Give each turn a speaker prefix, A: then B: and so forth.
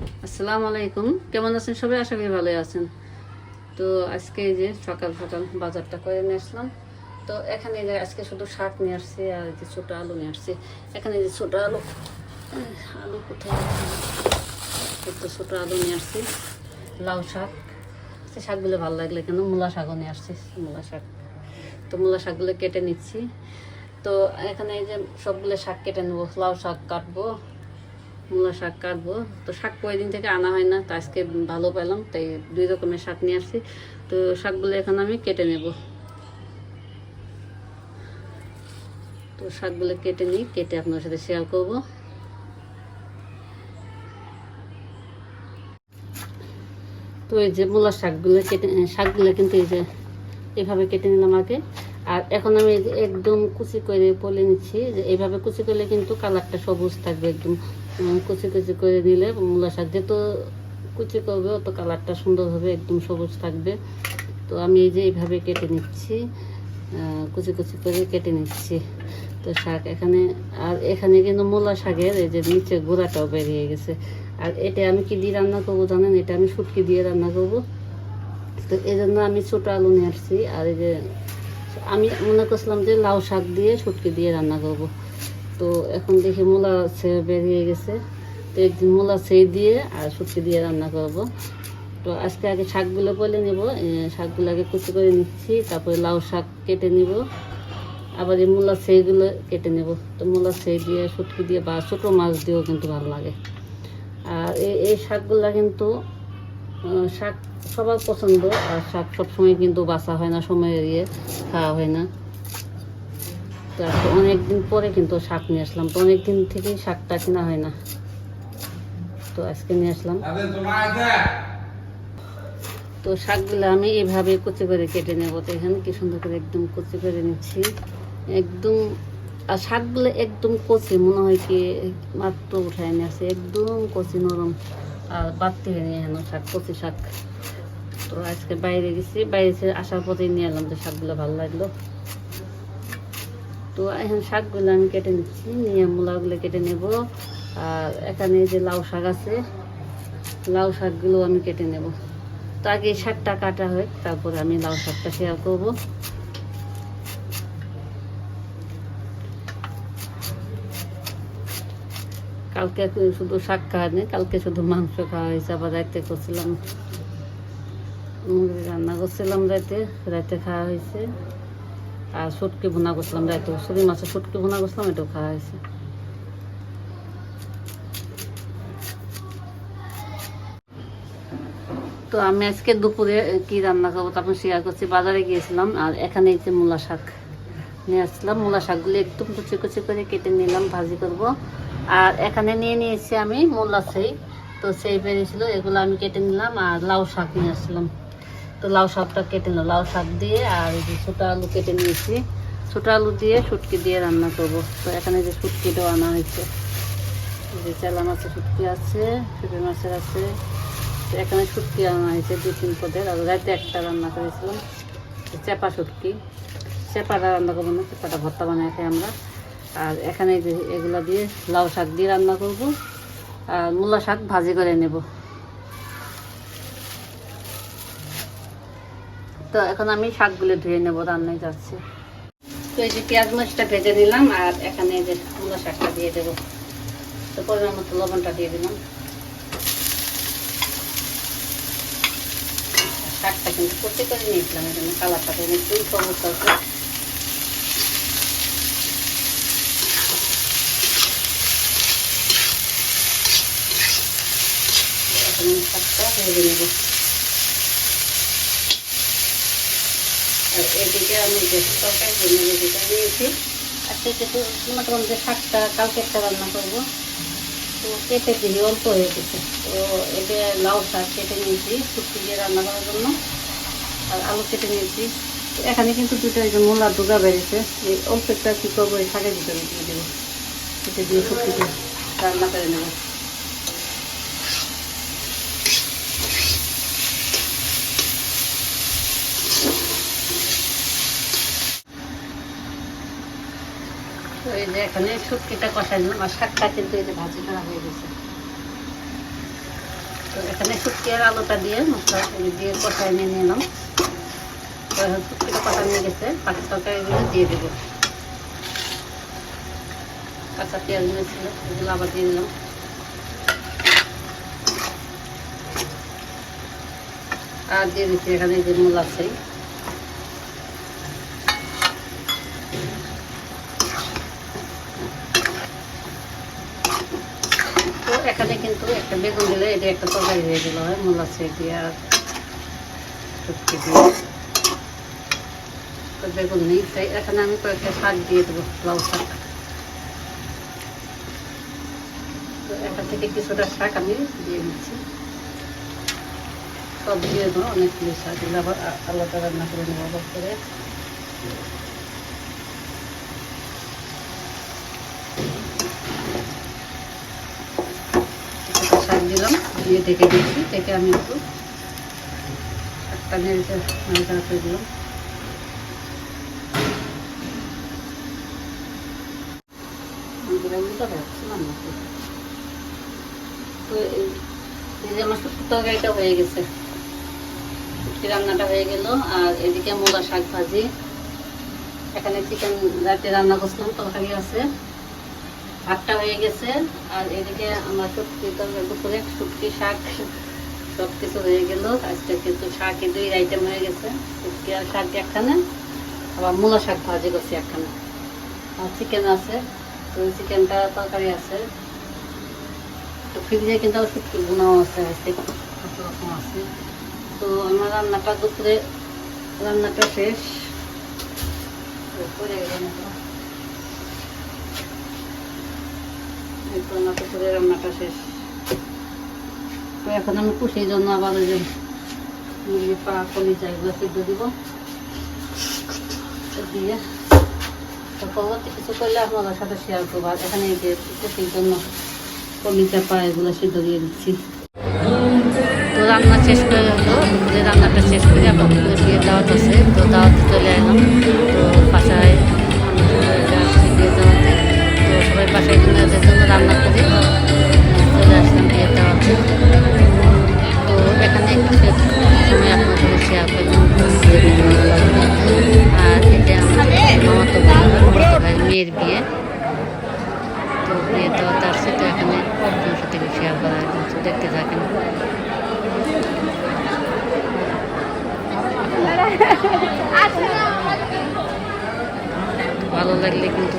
A: আসসালামু আলাইকুম। কেমন আছেন সবাই? আশা করি ভালোই আছেন। তো আজকে এই যে সকাল সকাল বাজারটা করে নিয়ে আসলাম। তো এখানে যে আজকে শুধু শাক নিয়ে আসছি আর যে ছোটো আলু নিয়ে আসছি। এখানে যে ছোটো আলু আলু কোথায়? একটু ছোটো আলু নিয়ে আসছি। লাউ শাক। সে শাকগুলো ভালো লাগলে কেন? মূলা শাকও নিয়ে আসছি, মূলা শাক। তো মূলা শাকগুলো কেটে নিচ্ছি। তো এখানে এই যে সবগুলো শাক কেটে নেব, লাউ শাক কাটবো। মূলা শাক কাটবো। তো শাক কয়েকদিন থেকে আনা হয় না, তো আজকে ভালো পেলাম তাই দুই রকমের শাক নিয়ে আসছি। তো শাকগুলো এখন আমি কেটে নেব। তো শাকগুলো কেটে নিই কেটে আপনার সাথে শেয়ার করব। তো এই যে মূলা শাকগুলো কেটে, শাকগুলো কিন্তু এই যে এভাবে কেটে নিলাম আগে। আর এখন আমি একদম কুচি করে পলে নিচ্ছি, যে এইভাবে কুচি করলে কিন্তু কালারটা সবুজ থাকবে একদম। কুচি কুচি করে দিলে মূলা শাক যত কুচি করবে, অত কালারটা সুন্দর হবে, একদম সবুজ থাকবে। তো আমি এই যে এইভাবে কেটে নিচ্ছি কুচি কুচি করে কেটে নিচ্ছি। তো শাক এখানে, আর এখানে কিন্তু মূলা শাকের এই যে নিচে গোড়াটাও বেরিয়ে গেছে। আর এটা আমি কি দিয়ে রান্না করব জানেন? এটা আমি শুটকি দিয়ে রান্না করব। তো এই জন্য আমি ছোটো আলু নিয়ে আসছি, আর এই যে আমি মনে করছিলাম যে লাউ শাক দিয়ে শুটকি দিয়ে রান্না করব। তো এখন দেখি মূলা সে বেরিয়ে গেছে। তো একদিন মূলা সেই দিয়ে আর শুটকি দিয়ে রান্না করব। তো আজকে আগে শাকগুলো বলে নেব শাকগুলো আগে কুচি করে নিচ্ছি, তারপরে লাউ শাক কেটে নিব। আবার এই মূলা সেইগুলো কেটে নেব। তো মূলা সেই দিয়ে, শুটকি দিয়ে বা ছোটো মাছ দিয়েও কিন্তু ভালো লাগে। আর এই এই শাকগুলো কিন্তু শাক সবার পছন্দ, আর শাক সবসময় কিন্তু বাসা হয় না সময় এড়িয়ে খাওয়া হয় না। তো অনেকদিন পরে কিন্তু শাক নিয়ে আসলাম। তো অনেকদিন থেকেই শাকটা কেনা হয় না। তো আজকে নিয়ে আসলাম। তো শাকগুলো আমি এভাবে কুচি করে কেটে নেব। তো এখানে কি সুন্দর করে একদম কুচি করে নিচ্ছি। একদম, আর শাকগুলো একদম কচি, মনে হয় কি মাত্র উঠায় নিয়ে আসে। একদম কচি, নরম। আর বাড়তে হয়ে নিয়ে শাক, কচি শাক। তো আজকে বাইরে গেছি। বাইরে আসার পথে নিয়ে এলাম যে শাকগুলো ভালো লাগল। তো এখন শাকগুলো আমি কেটে নিচ্ছি, নিয়ে মূলাগুলো কেটে নেব। আর এখানে যে লাউ শাক আছে, লাউ শাকগুলো আমি কেটে নেব। তো আগে শাকটা কাটা হয়, তারপরে আমি লাউ শাকটা শেয়ার করব। কালকে শুধু শাক খাওয়া নেই, কালকে শুধু মাংস খাওয়া হয়েছে। আবার রাইতে করছিলাম রান্না করছিলাম রাতে রাতে খাওয়া হয়েছে। আর শুটকি ভুনা করছিলাম রাতে সরি মাছের শুটকি ভুনা করছিলাম, এটাও খাওয়া হয়েছে। তো আমি আজকে দুপুরে কি রান্না করব তখন শেয়ার করছি। বাজারে গিয়েছিলাম আর এখানে এই যে মূলা শাক নিয়ে আসছিলাম। মূলা শাকগুলো একদম কুচি কুচি করে কেটে নিলাম, ভাজি করব। আর এখানে নিয়ে নিয়েছি আমি মূলা সেই, তো সেই বেরিয়েছিল, এগুলো আমি কেটে নিলাম আর লাউ শাক নিয়ে আসলাম তো লাউ শাকটা কেটে নিলাম। লাউ শাক দিয়ে আর যে ছোটো আলু কেটে নিয়েছি। ছোটো আলু দিয়ে শুটকি দিয়ে রান্না করব। তো এখানে যে শুটকিটাও আনা হয়েছে। যে চেলা মাছের শুটকি আছে ছোটো মাছের আছে। তো এখানে শুটকি আনা হয়েছে দু তিন পদের। আর রাতে একটা রান্না করেছিলাম চেপা শুটকি। চেপাটা রান্না করব না, চেপাটা ভর্তা বানায় খাই আমরা। আর এখানে যে এগুলো দিয়ে লাউ শাক দিয়ে রান্না করব। আর মূলা শাক ভাজি করে নেব। তো এখন আমি শাকগুলো ধুয়ে নেব, রান্নায় যাচ্ছি। তো এই যে পেঁয়াজ মরিচটা ভেজে নিলাম, আর এখানে যে মূলা শাকটা দিয়ে দেবো। তো পরিমাণ মতো লবণটা দিয়ে দিলাম। শাকটা কিন্তু করতে করে নিয়েছিলাম, এই জন্য কালারটা একটু সবুজ আছে এখন শাকটা ভেজে নেব। এদিকে আমি যে তরকারি জন্য যেটা নিয়েছি। আজকে একটু মনে যে শাকটা কালকে একটা রান্না করব। তো কেটে দিই অল্প হয়ে গেছে। তো এটা লাউ শাক কেটে নিয়েছি শুক্তি দিয়ে রান্না করার জন্য। আর আলু কেটে নিয়েছি। এখানে কিন্তু দুটো এই যে মূলা দুগা বেড়েছে। এই অল্প একটা কী করব, এই শাকের ভিতরে দিয়ে দেবো। কেটে দিয়ে শুক্তি দিয়ে রান্না করে নেব। এই যে এখানে শুটকিটা কষাই নিলাম আর শাকটা কিন্তু এই যে ভাজি করা হয়ে গেছে। তো এখানে শুটকি আর আলুটা দিয়ে মশলা দিয়ে কষায় নিয়ে নিলাম। শুটকিটা কষা নিয়ে গেছে পাখির তরকারিগুলো দিয়ে দেবো। কাঁচা পেঁয়াজ নিয়েছিল, এগুলো আবার দিয়ে দিলাম। আর দিয়ে দিচ্ছি এখানে যে মূল আছে। এখানে কিন্তু একটা বেগুন দিলে এটা একটা তরকারি হয়ে গেল, হয়? মূল আছে দিয়ে আর বেগুন নেই, তাই এখানে আমি কয়েকটা শাক দিয়ে দেবো, লাউ শাক। তো এখান থেকে কিছুটা শাক আমি দিয়ে দিচ্ছি। সব দিয়ে দেবো, অনেকগুলো শাক, এগুলো আবার আলাদা রান্না করে নেব করে কিছুটা শাক দিলাম দিয়ে ডেকে দিয়েছি ডেকে আমি একটু শাকটা নেড়ে করে দিলাম। হয়ে গেছে। রান্নাটা হয়ে গেল, আর এদিকে এখানে চিকেন রাতে রান্না করছিলাম, তরকারি আছে। ভাতটা হয়ে গেছে, আর এদিকে আমার শুটকি দুপুরে শুটকি, শাক সব কিছু হয়ে গেল। আজকে কিন্তু শাকে দুই আইটেম হয়ে গেছে, শুটকি আর শাক একখানে, আবার মূলা শাক ভাজি করছি একখানে। আর চিকেন আছে, তো চিকেনটা তরকারি আছে। তো ফ্রিজে কিন্তু আবার শুটকি গুণাও আছে, আজকে কত রকম আছে। তো আমার রান্নাটা দুপুরে, রান্নাটা শেষ। তো রান্নাটা শেষ। তো এখন আমি খুশির জন্য আবার ওই যে মুরগি পা কলিজা এগুলো সিদ্ধ দিব। দিয়ে পরবর্তী কিছু করলে আপনাদের সাথে শেয়ার করব। আর এখানে এই যে খুশির জন্য কলিজা পা এগুলো সিদ্ধ দিয়ে দিচ্ছি। তো রান্না শেষ করে হলো রান্নাটা শেষ করে আবার দুপুরে বিয়ে দাওয়াত আছে, তো দাওয়াতে চলে এলাম। তো বাসায় তো বিয়ে দাওয়াতে আসছে তো এখানে আপনার সাথে শেয়ার করা দেখতে থাকেন। ভালো লাগলে কিন্তু